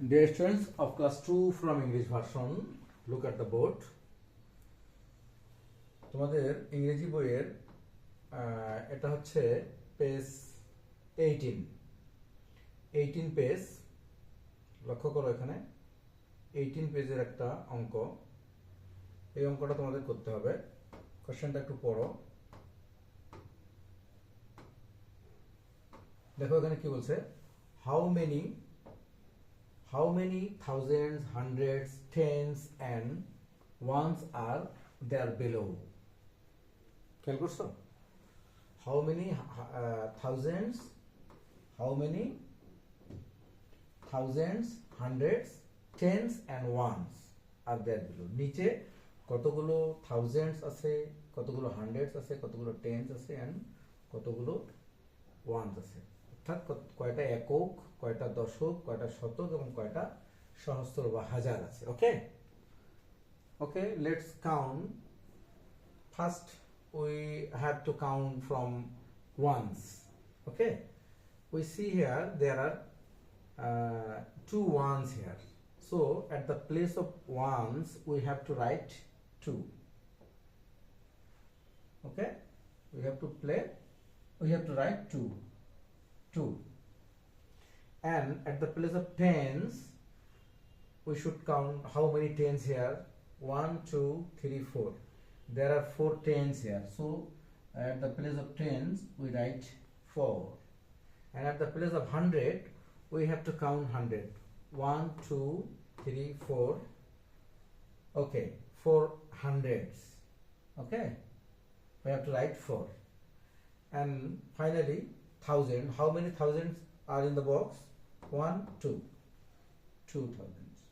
Dear students of class 2 from English version, look at the board. তোমাদের ইংরেজি বইয়ের এটা হচ্ছে পেজ এইটিন এইটিন পেজ লক্ষ্য করো এখানে। এইটিন পেজের একটা অঙ্ক। এই অঙ্কটা তোমাদের করতে হবে। কোশ্চেনটা একটু পড়ো। দেখো এখানে কি বলছে? How many how many thousands, hundreds, tens, and ones are there below? খেয়াল করছ? How many thousands how many thousands hundreds tens and ones R there below নিচে কতগুলো থাউজেন্ডস আছে কতগুলো হান্ড্রেডস আছে কতগুলো টেন্স আছে অ্যান্ড কতগুলো ওয়ানস আছে। অর্থাৎ কয়টা একক কয়টা দশক কয়টা শতক এবং কয়টা সহস্র বা হাজার আছে okay okay let's count first we have to count from ones okay we see here there are uh, two ones here so at the place of ones we have to write two okay we have to play we have to write two two. And at the place of tens we should count how many tens here. One two three four. There are four tens here. So at the place of tens we write four. And at the place of hundred we have to count hundred. One two three four. Okay four hundreds. Okay we have to write four. And finally thousand. How many thousands are in the box? One two. Two thousands.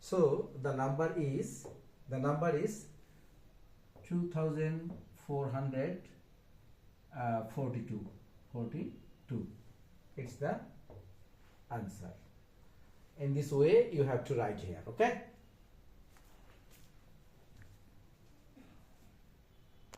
So the number is the number is 2442 uh, 42 42 it's the answer. In this way you have to write here okay